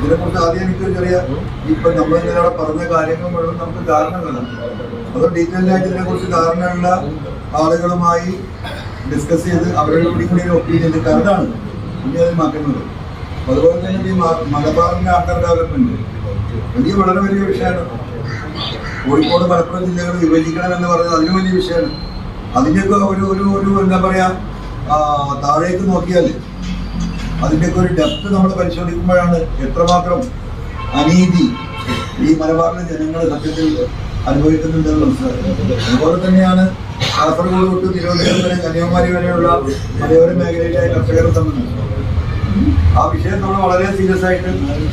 ഇതിനെക്കുറിച്ച് ആദ്യം എനിക്ക് ചെറിയ ഇപ്പൊ നമ്മൾ ഇങ്ങനെ പറഞ്ഞ കാര്യങ്ങൾ മുഴുവൻ നമുക്ക് ധാരണകളാണ്. അത് ഡീറ്റെയിൽ ആയിട്ട് ഇതിനെക്കുറിച്ച് ധാരണയുള്ള ആളുകളുമായി ഡിസ്കസ് ചെയ്ത് അവരുടെ കൂടി കൂടി ഒപ്പീനിയൻ കരുതാണ് ഇനി അത് മാറ്റുന്നത്. അതുപോലെ തന്നെ ഈ മലബാറിന്റെ അണ്ടർ ഡെവലപ്മെന്റ് വലിയ വളരെ വലിയ വിഷയമാണ്. കോഴിക്കോട് മലപ്പുറം ജില്ലകൾ വിഭജിക്കണം എന്ന് പറഞ്ഞത് അതിന് വലിയ വിഷയമാണ്. അതിന്റെയൊക്കെ ഒരു ഒരു ഒരു എന്താ പറയാ താഴേക്ക് നോക്കിയാൽ അതിന്റെയൊക്കെ ഒരു ഡെപ്ത് നമ്മൾ പരിശോധിക്കുമ്പോഴാണ് എത്രമാത്രം അനീതി ഈ മലബാറിലെ ജനങ്ങൾ സത്യത്തിൽ അനുഭവിക്കുന്നുണ്ടെന്ന് മനസ്സിലാക്കുന്നത് അതുപോലെ തന്നെയാണ് കാസർഗോഡ് തൊട്ട് തിരുവനന്തപുരം വരെ കന്യാകുമാരി വരെയുള്ള മലയോര മേഖലയിലെ കർഷകർ തമ്മിൽ ആ വിഷയം നമ്മൾ വളരെ സീരിയസ് ആയിട്ട്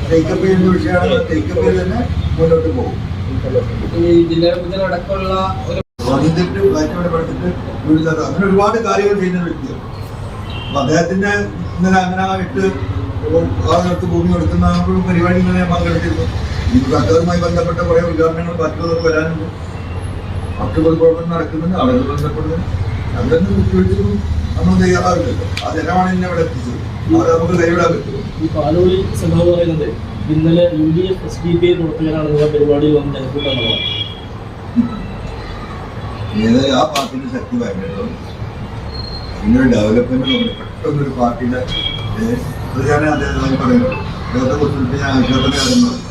ടേക്കപ്പ് ചെയ്യുന്ന വിഷയമാണ്. ടേക്കപ്പ് ചെയ്ത് തന്നെ മുന്നോട്ട് പോകും. പഠിച്ചിട്ട് അങ്ങനെ ഒരുപാട് കാര്യങ്ങൾ ചെയ്യുന്ന വ്യക്തിയാണ് അപ്പൊ അദ്ദേഹത്തിന്റെ ഇന്നലെ അങ്ങനെ ആ നേരത്ത് ഭൂമി കൊടുക്കുന്ന ഒരു പരിപാടി ഇന്നലെ ഞാൻ പങ്കെടുത്തിരുന്നു. ഈ സർക്കാരുമായി ബന്ധപ്പെട്ട കുറെ ഉദ്ഘാടനങ്ങൾ മറ്റുള്ളവർക്ക് വരാനുണ്ട്. മറ്റുള്ള പ്രവർത്തനം നടക്കുന്നുണ്ട് അവരെ ബന്ധപ്പെടുന്നു അവരൊന്നും വിട്ടുവീഴ്ചക്കും നമ്മൾ തയ്യാറാവില്ലല്ലോ. ആ ജനമാണ് എന്നെ ഇവിടെ എത്തിച്ചത്. അവരെ നമുക്ക് കൈവിടാൻ പറ്റുമോ? ഈ പാലോളി സംഭവം പറയുന്നത് ഇന്നലെ U D F S D P I പരിപാടിയിൽ വന്ന് ജനക്കൂട്ടം ഏതായാലും ആ പാർട്ടിയുടെ ശക്തി ഭയങ്കര ഇങ്ങനെ ഡെവലപ്മെന്റ് പെട്ടെന്ന് ഒരു പാർട്ടിയുടെ ഞാൻ അദ്ദേഹം പറയുന്നു. അദ്ദേഹത്തെ കുറിച്ചിട്ട് ഞാൻ കാര്യം പറഞ്ഞു.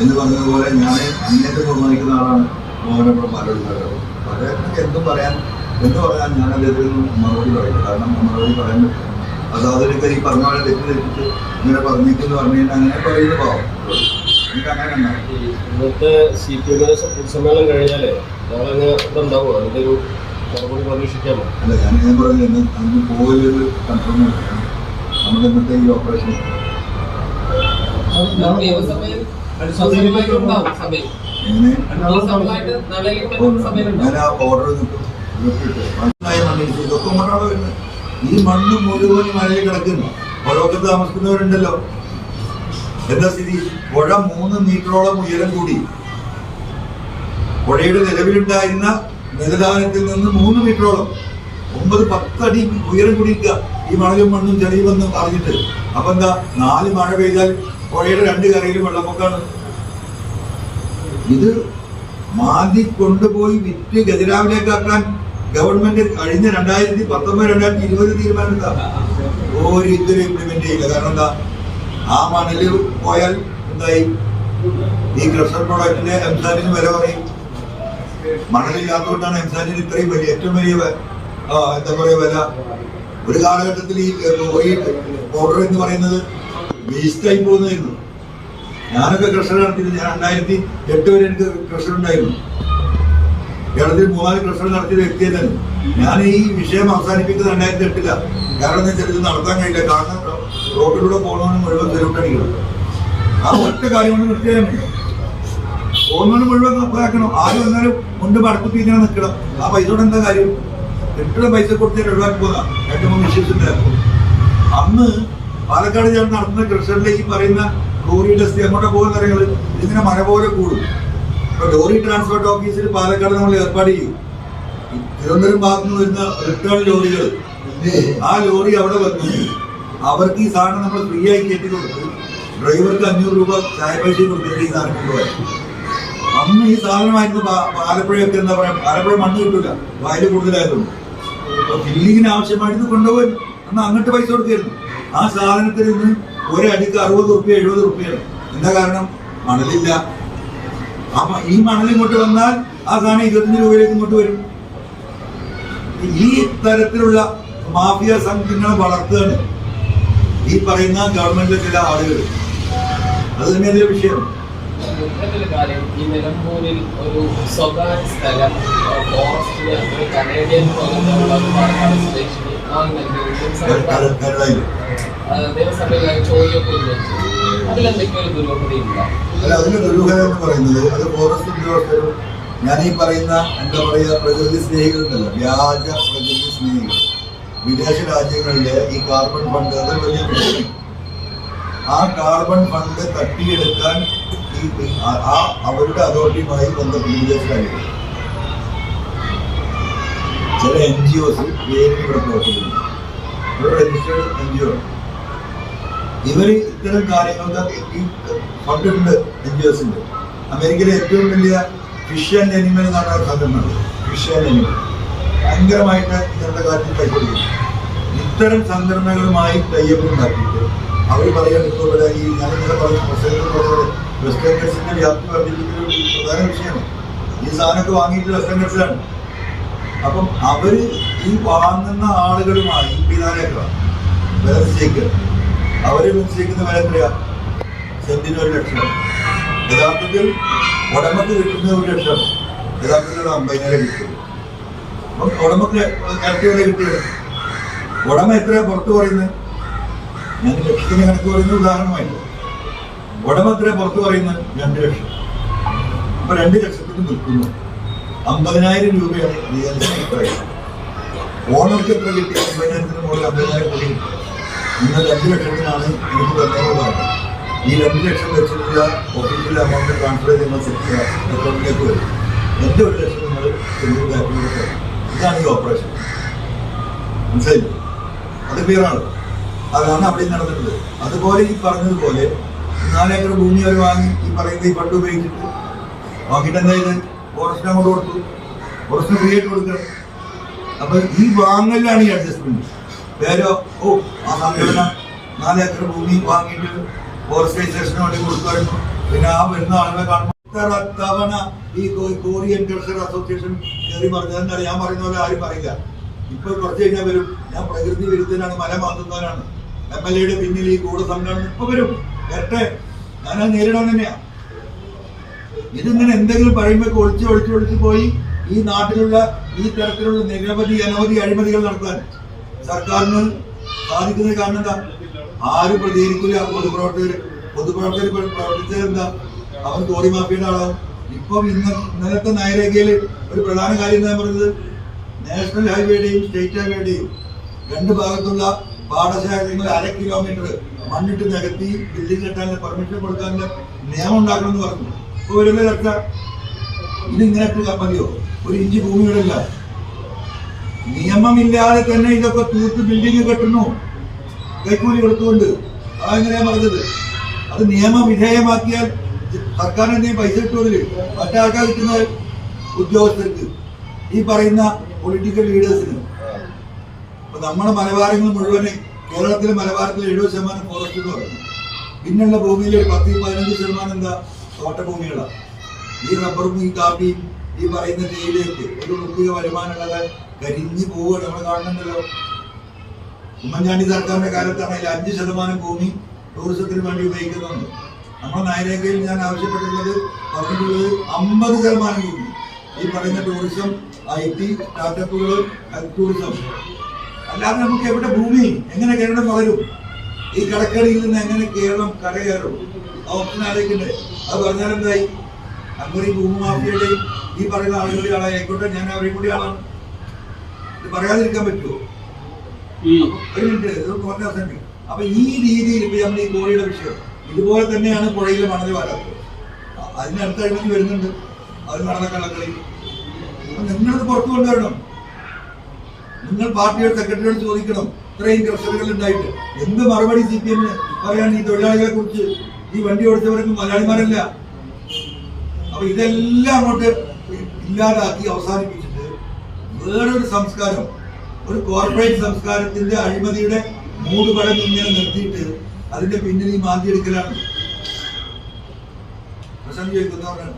എന്ന് പറഞ്ഞതുപോലെ ഞാൻ അങ്ങേറ്റം ബഹുമാനിക്കുന്ന ആളാണ് മോഹനപ്പുറം പാലോട് അദ്ദേഹത്തിന് എന്തും പറയാൻ എന്ത് പറയാൻ ഞാൻ അദ്ദേഹത്തിൽ മറുപടി പറയും കാരണം മറുപടി പറയാൻ പറ്റും അത് അതിനൊക്കെ ഈ പറഞ്ഞ പോലെ തെറ്റ് തെറ്റിച്ച് ഇങ്ങനെ പറഞ്ഞിട്ടെന്ന് പറഞ്ഞു കഴിഞ്ഞാൽ അങ്ങനെ പറയുന്നത് പാവം. ഇന്നത്തെ സി പി എമ്മിന്റെ പൊതുസമ്മേളനം കഴിഞ്ഞാലേ നാളെ ഇതുണ്ടാവുക അതിന്റെ ഒരു മറുപടി പ്രതീക്ഷിക്കാമോ? അല്ല ഞാൻ ഞാൻ പറഞ്ഞു അതിന് പോയൊരു കൺഫേം നമ്മുടെ ഇന്നത്തെ ഈ ഓപ്പറേഷൻ ഞാൻ ആ ഓർഡർ ഇതൊക്കെ കൊണ്ടാണ് വരുന്നത്. ഈ മണ്ണ് മുഴുവൻ മഴയിൽ കിടക്കുന്നു. പുഴയൊക്കെ താമസിക്കുന്നവരുണ്ടല്ലോ. എന്താ സ്ഥിതി? പുഴ മൂന്ന് മീറ്ററോളം ഉയരം കൂടി. പുഴയുടെ നിലവിലുണ്ടായിരുന്ന നിലധാനത്തിൽ നിന്ന് മൂന്ന് മീറ്ററോളം. ഒമ്പത് പത്തടി ഉയരം കുടിക്കുക ഈ മണലും മണ്ണും ചെളിയും വന്ന് അറിഞ്ഞിട്ട്. അപ്പൊ എന്താ? നാല് മഴ പെയ്താൽ പുഴയുടെ രണ്ട് കരയിലും വെള്ളപ്പൊക്കാണ് ഇത് മാതി കൊണ്ടുപോയി വിറ്റ് ഗജരാവിലേക്കാക്കാൻ ഗവൺമെന്റ് കഴിഞ്ഞ രണ്ടായിരത്തി പത്തൊമ്പത് രണ്ടായിരത്തി ഇരുപത് തീരുമാനമെടുത്ത ഒരു ഇതൊരു ഇംപ്ലിമെന്റ് ചെയ്യില്ല. കാരണം എന്താ? ആ മണൽ പോയാൽ എന്തായി? ഈ ക്രഷർ പ്രൊഡക്റ്റിന്റെ എംസാനിന് വില പറയും മണലില്ലാത്തതുകൊണ്ടാണ് എംസാനിന് ഇത്രയും വലിയ ഏറ്റവും വലിയ എന്താ പറയാ വില. ഒരു കാലഘട്ടത്തിൽ ഈ ഈ പൗഡർ എന്ന് പറയുന്നത് വേസ്റ്റായി പോകുന്നതായിരുന്നു. ഞാനൊക്കെ ക്രഷർ നടത്തിയത്. ഞാൻ രണ്ടായിരത്തി എട്ട് വരെ എനിക്ക് ക്രഷർ ഉണ്ടായിരുന്നു. കേരളത്തിൽ മൂന്നാൽ ക്രഷർ നടത്തിയ വ്യക്തിയല്ലായിരുന്നു ഞാൻ ഈ വിഷയം അവസാനിപ്പിക്കുന്നത് രണ്ടായിരത്തി എട്ടിലാണ് കാരണം എന്ന് വെച്ചാൽ നടത്താൻ കഴിയില്ല. കാരണം റോഡിലൂടെ പോകണമെന്ന് മുഴുവൻ തെരുവിട്ടടിക്കണം ആ ഒറ്റ കാര്യം കൊണ്ട് പോകുന്നതിന് മുഴുവൻ നോക്കാക്കണം ആരും വന്നാലും കൊണ്ട് മടക്കുത്തി ഇങ്ങനെ നിൽക്കണം ആ പൈസ കൊണ്ട് എന്താ കാര്യം? എട്ടുള്ള പൈസ കൊടുത്ത് ഒഴിവാക്കി പോകാം. ഏറ്റവും വിശ്വസിച്ചിട്ട് അന്ന് പാലക്കാട് ചേർന്ന് നടത്തുന്ന കൃഷ്ണനിലേക്ക് പറയുന്ന ലോറി ഡസ്റ്റ് അങ്ങോട്ട് പോകുന്ന കാര്യങ്ങൾ ഇതിങ്ങനെ മഴ പോലെ കൂടും. ഇപ്പൊ ലോറി ട്രാൻസ്പോർട്ട് ഓഫീസിൽ പാലക്കാട് നമ്മൾ ഏർപ്പാട് ചെയ്യും. തിരുവനന്തപുരം ഭാഗത്ത് നിന്ന് വരുന്ന റിട്ടേൺ ലോറികൾ ആ ലോറി അവിടെ വന്നു. അവർക്ക് ഈ സാധനം നമ്മൾ ഫ്രീ ആയി കയറ്റി കൊടുത്ത്. ഡ്രൈവർക്ക് അഞ്ഞൂറ് രൂപ ചായ പൈസ കൊടുത്തിട്ട് ഈ സാധനം കൊണ്ടുപോയി. അന്ന് ഈ സാധനമായിരുന്നു ആലപ്പുഴയൊക്കെ എന്താ പറയാ ആലപ്പുഴ മണ്ണ് കിട്ടൂല. വയൽ കൂടുതലായതുകൊണ്ട്. അപ്പൊ ഫില്ലിങ്ങിന് ആവശ്യമായിരുന്നു കൊണ്ടുപോയി അന്ന് അങ്ങോട്ട് പൈസ കൊടുക്കായിരുന്നു ആ സാധനത്തിൽ നിന്ന് ഒരടിക്ക് അറുപത് റുപ്യ എഴുപത് റുപ്യാണ് എന്താ കാരണം? മണലില്ല. ആ ഈ മണൽ ഇങ്ങോട്ട് വന്നാൽ ആ സാധനം ഇരുപത്തഞ്ച് രൂപയിലേക്ക് ഇങ്ങോട്ട് വരും. ഈ തരത്തിലുള്ള മാഫിയ സംഘങ്ങൾ വളർത്തുകയാണ് ഈ പറയുന്ന ഗവൺമെന്റിലെ ചില ആളുകൾ. അത് തന്നെ അതിലെ വിഷയം. മറ്റൊരു കാര്യം ഈ നിലമ്പൂരിൽ ഒരു സ്വകാര്യ സ്ഥലം ഫോറസ്റ്റിന് ഒരു കനേഡിയൻ പോലുള്ള പാലക്കാട് സ്വദേശിനി. നിയമസഭയിൽ ചോദ്യമൊക്കെ ഉന്നയിച്ചു ഒരു ദുരൂഹത അല്ല അതിന്റെ ദുരൂഹത എന്ന് പറയുന്നത് അത് ഫോറസ്റ്റ് ഉദ്യോഗസ്ഥരും ഞാൻ ഈ പറയുന്ന എന്താ പറയുക പ്രകൃതി സ്നേഹികളുണ്ടല്ലോ. വ്യാജ പ്രകൃതി സ്നേഹികൾ. വിദേശ രാജ്യങ്ങളിലെ ഈ കാർബൺ ഫണ്ട് അത് വലിയ ആ കാർബൺ ഫണ്ട് തട്ടിയെടുക്കാൻ ഈ ആ- അവരുടെ അതോറിറ്റിയുമായി ബന്ധപ്പെട്ട് കഴിയും ചില എൻ ജി ഒസ് ഇവിടെ പ്രവർത്തിക്കുന്നു. ഇവിടെ രജിസ്റ്റേഡ് എൻ ജി ഒ ഇവർ ഇത്തരം കാര്യങ്ങൾക്ക് ഈ കണ്ടിട്ടുണ്ട് എൻ ജി എസിന്റെ അമേരിക്കയിലെ ഏറ്റവും വലിയ ഫിഷ് ആൻഡ് അനിമൽ എന്നാണ് ഒരു സംഘടന ഫിഷ് ആൻഡ് അനിമൽ ഭയങ്കരമായിട്ട് ഇങ്ങനത്തെ കാര്യത്തിൽ കൈക്കൊടുക്കും ഇത്തരം സംഘടനകളുമായി തയ്യപ്പ് ഉണ്ടാക്കിയിട്ട് അവർ പറയുന്നത് ഇപ്പോൾ ഇവിടെ ഈ ഞാൻ ഇങ്ങനെ പറഞ്ഞ പ്രസംഗം പറഞ്ഞത് വെസ്റ്റേൺ ഗൾസിന്റെ വ്യാപ്തി വർദ്ധിപ്പിക്കുന്ന ഒരു പ്രധാന വിഷയമാണ്. ഈ സാധനമൊക്കെ വാങ്ങിയിട്ട് വെസ്റ്റേൺ ഗൾസിലാണ് അപ്പം അവർ ഈ വാങ്ങുന്ന ആളുകളുമായി പിതാനേക്കാണ് വില അവർ നിശ്ചയിക്കുന്ന വില എത്രയാ? സെന്റിന് ഒരു ലക്ഷം. യഥാർത്ഥത്തിൽ ഉടമക്ക് കിട്ടുന്ന ഒരു ലക്ഷം. യഥാർത്ഥത്തിൽ അമ്പതിനായിരം കിട്ടും. അപ്പം ഉടമക്ക് ഇരട്ടി വില കിട്ടിയത്? ഉടമ എത്രയാ പുറത്ത് പറയുന്നത്? ഞാൻ ലക്ഷത്തിന് കണക്ക് പറയുന്ന ഉദാഹരണമായിട്ട്. ഉടമ പുറത്തു പറയുന്നത് രണ്ട് ലക്ഷം. അപ്പൊ രണ്ട് ലക്ഷത്തിന് നിൽക്കുന്നു. അമ്പതിനായിരം രൂപയാണ് റിയലിസ്റ്റിക് പ്രൈസ്. ഓണർക്ക് എത്ര കിട്ടി? അമ്പതിനായിരത്തിന് മുകളിൽ അമ്പതിനായിരം കോടി ഇന്ന് രണ്ട് ലക്ഷത്തിനാണ് എനിക്ക് തന്നതാണ് ഈ രണ്ട് ലക്ഷം വെച്ചിട്ടുള്ള ഒഫീഷ്യൽ എമൗണ്ട് ട്രാൻസ്ഫർ ചെയ്യുന്ന അക്കൗണ്ടിലേക്ക് വരും. എന്റെ ഒരു ലക്ഷം നിങ്ങൾ സെൻട്രൽ ബാങ്കിലേക്ക് ഇതാണ് ഈ ഓപ്പറേഷൻ മനസ്സിലായില്ലേ? അത് ക്ലിയറാണ് അതാണ് അവിടെ നടന്നിട്ടുള്ളത്. അതുപോലെ ഈ പറഞ്ഞതുപോലെ നാലേക്കർ ഭൂമി അവർ വാങ്ങി ഈ പറയുന്ന ഈ ഫണ്ട് ഉപയോഗിച്ചിട്ട്. വാങ്ങിയിട്ട് എന്താ ചെയ്ത് ഫോറസ്റ്റ് അങ്ങോട്ട് കൊടുത്തു. ഫോറസ്റ്റിന് ഫ്രീ ആയിട്ട് കൊടുക്കണം. അപ്പൊ ഈ വാങ്ങലാണ് ഈ അഡ്ജസ്റ്റ്മെന്റ് വേറെ ഓ ആ സംഘടന നാല് ഏക്കർ ഭൂമി വാങ്ങിയിട്ട് ഫോറസ്റ്റൈസേഷന് വേണ്ടി കൊടുക്കുമായിരുന്നു. പിന്നെ ആ വരുന്ന ആളുകളെ കാണുമ്പോൾ ഇത്ര തവണ ഈ കോറിയൻ കൾച്ചർ അസോസിയേഷൻ കയറി പറഞ്ഞത് എന്താ ഞാൻ പറയുന്ന പോലെ ആരും പറയില്ല. ഇപ്പൊ കുറച്ച് കഴിഞ്ഞാൽ വരും. ഞാൻ പ്രകൃതി വിരുദ്ധനാണ് മല മാറ്റുന്നവനാണ് എം എൽ എയുടെ പിന്നിൽ ഈ കൂടെ സംഘടന ഇപ്പൊ വരും. വരട്ടെ ഞാനത് നേരിടാൻ തന്നെയാ. ഇതിങ്ങനെ എന്തെങ്കിലും പറയുമ്പോൾ ഒളിച്ച് ഒളിച്ച് ഒളിച്ച് പോയി ഈ നാട്ടിലുള്ള ഈ തരത്തിലുള്ള നിരവധി അനവധി അഴിമതികൾ നടത്താൻ സർക്കാരിന് സാധിക്കുന്നത് കാരണം എന്താ? ആരും പ്രതികരിക്കില്ല പൊതുപ്രവർത്തകർ പൊതുപ്രവർത്തകർ പ്ര- പ്രവർത്തിച്ചത് എന്താ? അവൻ തോറി മാഫിയുടെ ആളാവും. ഇപ്പം ഇന്ന് ഇന്നലത്തെ നയരേഖയിൽ ഒരു പ്രധാന കാര്യം എന്താ പറഞ്ഞത്? നാഷണൽ ഹൈവേയുടെയും സ്റ്റേറ്റ് ഹൈവേയുടെയും രണ്ട് ഭാഗത്തുള്ള പാടശേഖരങ്ങൾ അര കിലോമീറ്റർ മണ്ണിട്ട് നികത്തി ബിൽഡിംഗ് കെട്ടാനുള്ള പെർമിഷൻ കൊടുക്കാനുള്ള നിയമം ഉണ്ടാക്കണമെന്ന് പറഞ്ഞു. ഇപ്പൊ വരുന്ന ചർച്ച ഇതിങ്ങനെ മതിയോ ഒരു ഇഞ്ച് ഭൂമികളില്ല നിയമമില്ലാതെ തന്നെ ഇതൊക്കെ തൂത്ത് ബിൽഡിംഗ് കെട്ടുന്നു. കൈക്കൂലി കൊടുത്തുകൊണ്ട്. അതെങ്ങനെയാ പറഞ്ഞത്. അത് നിയമവിധേയമാക്കിയാൽ സർക്കാർ എന്തെങ്കിലും പൈസ കിട്ടുമെങ്കിൽ മറ്റാൾക്കാർ കിട്ടുന്ന ഉദ്യോഗസ്ഥർക്ക്. ഈ പറയുന്ന പൊളിറ്റിക്കൽ ലീഡേഴ്സിന് അപ്പൊ നമ്മുടെ മലബാരങ്ങൾ മുഴുവൻ കേരളത്തിലെ മലബാരത്തിൽ എഴുപത് ശതമാനം ഫോറസ്റ്റ് എന്ന് പറയുന്നു. പിന്നുള്ള ഭൂമിയിൽ ഒരു പത്ത് പതിനഞ്ച് ശതമാനം എന്താ? തോട്ടഭൂമികളാണ് ഈ റബ്ബറും ഈ കാപ്പിയും ഈ പറയുന്ന തേയിലയൊക്കെ ഒരു പ്രത്യേക വരുമാനമുള്ളത് കരിഞ്ഞു പോവുക നമ്മൾ കാണുന്നുണ്ടല്ലോ ഉമ്മൻചാണ്ടി സർക്കാരിന്റെ കാലത്താണെങ്കിൽ അഞ്ച് ശതമാനം ഭൂമി ടൂറിസത്തിന് വേണ്ടി ഉപയോഗിക്കുന്നുണ്ട്. നമ്മുടെ നയരേഖയിൽ ഞാൻ ആവശ്യപ്പെട്ടിട്ടുള്ളത് പറഞ്ഞിട്ടുള്ളത് അമ്പത് ശതമാനം ഭൂമി. ഈ പറയുന്ന ടൂറിസം ഐ ടി സ്റ്റാർട്ടപ്പുകൾ ടൂറിസം അല്ലാതെ നമുക്ക് എവിടെ ഭൂമി? എങ്ങനെ കേരളം വളരും? ഈ കടക്കടിയിൽ നിന്ന് എങ്ങനെ കേരളം കരകയറും? ആ ആലോചിക്കണ്ടേ? അത് പറഞ്ഞാൽ എന്തായി? അങ്ങനെ ഈ ഭൂമി ഈ പറയുന്ന ആളുകളുടെ ആളായിക്കോട്ടെ ഞാൻ അവരെയും കൂടി ആളാണ്. ഇത് പറയാതിരിക്കാൻ പറ്റുമോ? ഒരു മിനിറ്റ് ഇത് അപ്പൊ ഈ രീതിയിൽ ഇപ്പൊ നമ്മൾ ഈ കോഴിയുടെ വിഷയം ഇതുപോലെ തന്നെയാണ് പുഴയിലെ മണൽ വരാത്തത്. അതിനടുത്തായിട്ട് വരുന്നുണ്ട്. അത് നടന്ന കള്ളക്കളി. നിങ്ങളത് പുറത്തു കൊണ്ടുവരണം. നിങ്ങൾ പാർട്ടിയുടെ സെക്രട്ടറിയോട് ചോദിക്കണം ഇത്രയും ക്രഷറുകൾ ഉണ്ടായിട്ട്. എന്ത് മറുപടി സി പി എമ്മിന് പറയാൻ ഈ തൊഴിലാളികളെ കുറിച്ച്? ഈ വണ്ടി ഓടിച്ചവർക്ക് മലയാളിമാരല്ല. അപ്പൊ ഇതെല്ലാം അങ്ങോട്ട് ഇല്ലാതാക്കി അവസാനിപ്പിച്ചിട്ട് വേറൊരു സംസ്കാരം ഒരു കോർപ്പറേറ്റ് സംസ്കാരത്തിന്റെ അഴിമതിയുടെ മൂടുപടം ഇങ്ങനെ നിർത്തിയിട്ട് അതിന്റെ പിന്നിൽ ഈ മാന്തി എടുക്കലാണ്. പ്രശ്നം ചോദിക്കുന്നവരാണ്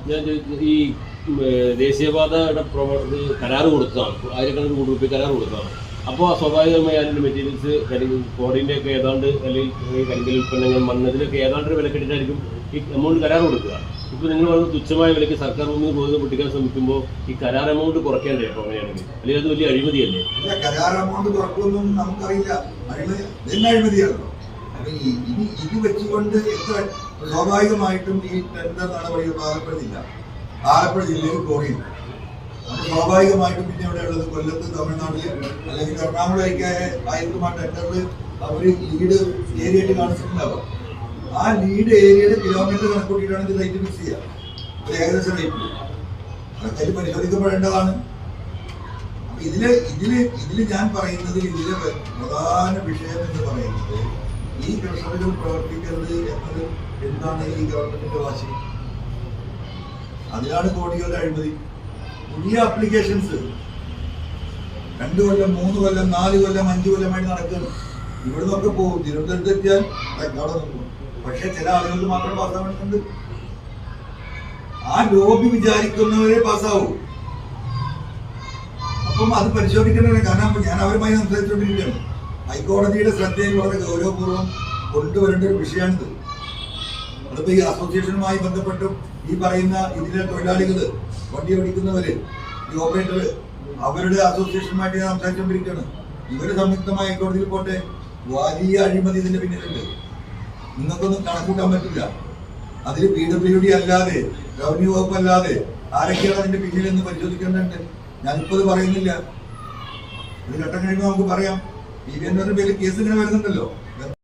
ദേശീയപാതയുടെ പ്രവർത്തി കരാറ് കൊടുത്തതാണ്. ആയിരക്കണക്കിന് കോടി റുപ്പി കരാറ് കൊടുത്തതാണ്. അപ്പോൾ സ്വാഭാവികമായി അതിന്റെ മെറ്റീരിയൽസ് കരിങ്കൽ ഒക്കെ ഏതാണ്ട് അല്ലെങ്കിൽ കരിങ്കൽ ഉൽപ്പന്നങ്ങൾ മണ്ണതിലൊക്കെ ഏതാണ്ട് ഒരു വില കെട്ടിട്ടായിരിക്കും ഈ എമൗണ്ട് കരാർ കൊടുക്കുക. ഇപ്പോൾ നിങ്ങൾ പറഞ്ഞ തുച്ഛമായ വിലയ്ക്ക് സർക്കാർ മുന്നിൽ പോകുന്നത് പൊട്ടിക്കാൻ ശ്രമിക്കുമ്പോൾ ഈ കരാർ എമൗണ്ട് കുറയ്ക്കേണ്ടേ അപ്പോൾ അങ്ങനെയാണെങ്കിൽ? അല്ലെങ്കിൽ അത് വലിയ അഴിമതിയല്ലേ? കരാർ എമൗണ്ട് കുറക്കൊന്നും നമുക്കറിയില്ല. അഴിമതിയാണല്ലോ. ഇത് വെച്ചുകൊണ്ട് എത്ര സ്വാഭാവികമായിട്ടും ഈ ടെൻഡർ നടപടികൾ പാകപ്പെടുന്നില്ല ആലപ്പുഴ ജില്ലയിൽ കോറിയില്ല അത് സ്വാഭാവികമായിട്ടും പിന്നെ ഇവിടെ ഉള്ളത് കൊല്ലത്ത് തമിഴ്നാട്ടിൽ അല്ലെങ്കിൽ എറണാകുളമൊക്കെ ആയിരിക്കും ആ ടെൻഡറിൽ അവർ ലീഡ് ഏരിയ ആയിട്ട് കാണിച്ചിട്ടുണ്ടാവുക ആ ലീഡ് ഏരിയയുടെ കിലോമീറ്റർ കണക്കൂട്ടിയിട്ടാണ് ഇത് റേറ്റ് ഫിക്സ് ചെയ്യുക. ഏകദേശം റേറ്റ് അതിൽ പരിശോധിക്കപ്പെടേണ്ടതാണ്. ഇതിൽ ഇതിൽ ഇതിൽ ഞാൻ പറയുന്നത് ഇതിലെ പ്രധാന വിഷയം എന്ന് പറയുന്നത് ഈ കർഷകർ പ്രവർത്തിക്കരുത് എന്നത് എന്താണ് ഈ ഗവൺമെന്റിന്റെ വാശി? അതിലാണ് കോടികളുടെ അഴിമതി. പുതിയ ആപ്ലിക്കേഷൻസ് രണ്ടു കൊല്ലം മൂന്ന് കൊല്ലം നാല് കൊല്ലം അഞ്ചു കൊല്ലമായിട്ട് നടക്കുകയാണ്. ഇവിടെ നിന്നൊക്കെ പോകും. തിരുവനന്തപുരത്ത് എത്തിയാൽ അവിടെ നിൽക്കും പക്ഷെ ചില ആളുകൾക്ക് മാത്രം പാസ്സാവുന്നുണ്ട് ആ ലോബി വിചാരിക്കുന്നവരെ പാസ്സാവൂ അപ്പം അത് പരിശോധിക്കേണ്ടത് കാരണം ഞാൻ അവരുമായി സംസാരിച്ചുകൊണ്ടിരിക്കുകയാണ്. ഹൈക്കോടതിയുടെ ശ്രദ്ധയിൽ വളരെ ഗൗരവപൂർവം കൊണ്ടുവരേണ്ട ഒരു വിഷയമാണിത്. അതിപ്പോ ഈ അസോസിയേഷനുമായി ബന്ധപ്പെട്ടും ഈ പറയുന്ന ഇതിലെ തൊഴിലാളികൾ വണ്ടി ഓടിക്കുന്നവര് ഈ ഓപ്പറേറ്റർ അവരുടെ അസോസിയേഷനുമായിട്ട് ഞാൻ സംസാരിച്ചുകൊണ്ടിരിക്കുകയാണ്. ഇവർ സംയുക്തമായി കോടതിയിൽ പോട്ടെ വലിയ അഴിമതി ഇതിന്റെ പിന്നിലുണ്ട്. നിങ്ങൾക്കൊന്നും കണക്കൂട്ടാൻ പറ്റില്ല. അതിൽ പി ഡബ്ല്യു ഡി അല്ലാതെ റവന്യൂ വകുപ്പ് അല്ലാതെ ആരൊക്കെയാണ് അതിന്റെ പിന്നിലെന്ന് പരിശോധിക്കേണ്ടതുണ്ട്? ഞാനിപ്പോ ഇത് പറയുന്നില്ല. ഒരു ഘട്ടം കഴിയുമ്പോൾ നമുക്ക് പറയാം. ഇവന്റെ പേര് കേസ് ഇങ്ങനെ വരുന്നുണ്ടല്ലോ.